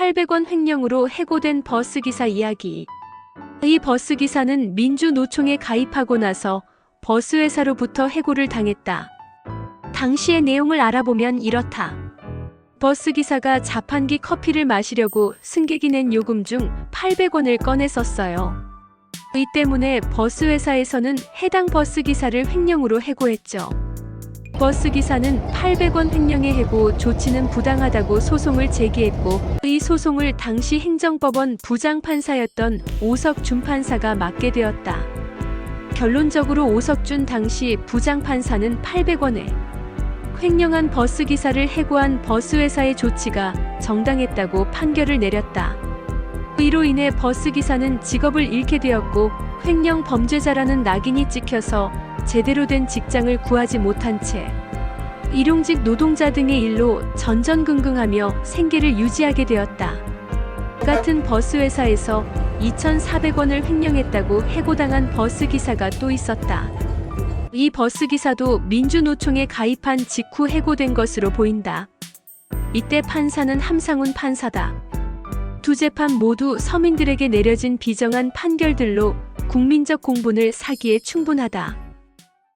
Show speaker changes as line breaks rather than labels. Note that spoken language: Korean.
800원 횡령으로 해고된 버스기사 이야기. 이 버스기사는 민주노총에 가입하고 나서 버스회사로부터 해고를 당했다. 당시의 내용을 알아보면 이렇다. 버스기사가 자판기 커피를 마시려고 승객이 낸 요금 중 800원을 꺼냈었어요. 이 때문에 버스회사에서는 해당 버스기사를 횡령으로 해고했죠. 버스 기사는 800원 횡령의 해고 조치는 부당하다고 소송을 제기했고 이 소송을 당시 행정법원 부장판사였던 오석준 판사가 맡게 되었다. 결론적으로 오석준 당시 부장판사는 800원에 횡령한 버스 기사를 해고한 버스 회사의 조치가 정당했다고 판결을 내렸다. 이로 인해 버스 기사는 직업을 잃게 되었고 횡령 범죄자라는 낙인이 찍혀서 제대로 된 직장을 구하지 못한 채 일용직 노동자 등의 일로 전전긍긍하며 생계를 유지하게 되었다. 같은 버스 회사에서 2,400원을 횡령했다고 해고당한 버스 기사가 또 있었다. 이 버스 기사도 민주노총에 가입한 직후 해고된 것으로 보인다. 이때 판사는 함상훈 판사다. 두 재판 모두 서민들에게 내려진 비정한 판결들로 국민적 공분을 사기에 충분하다.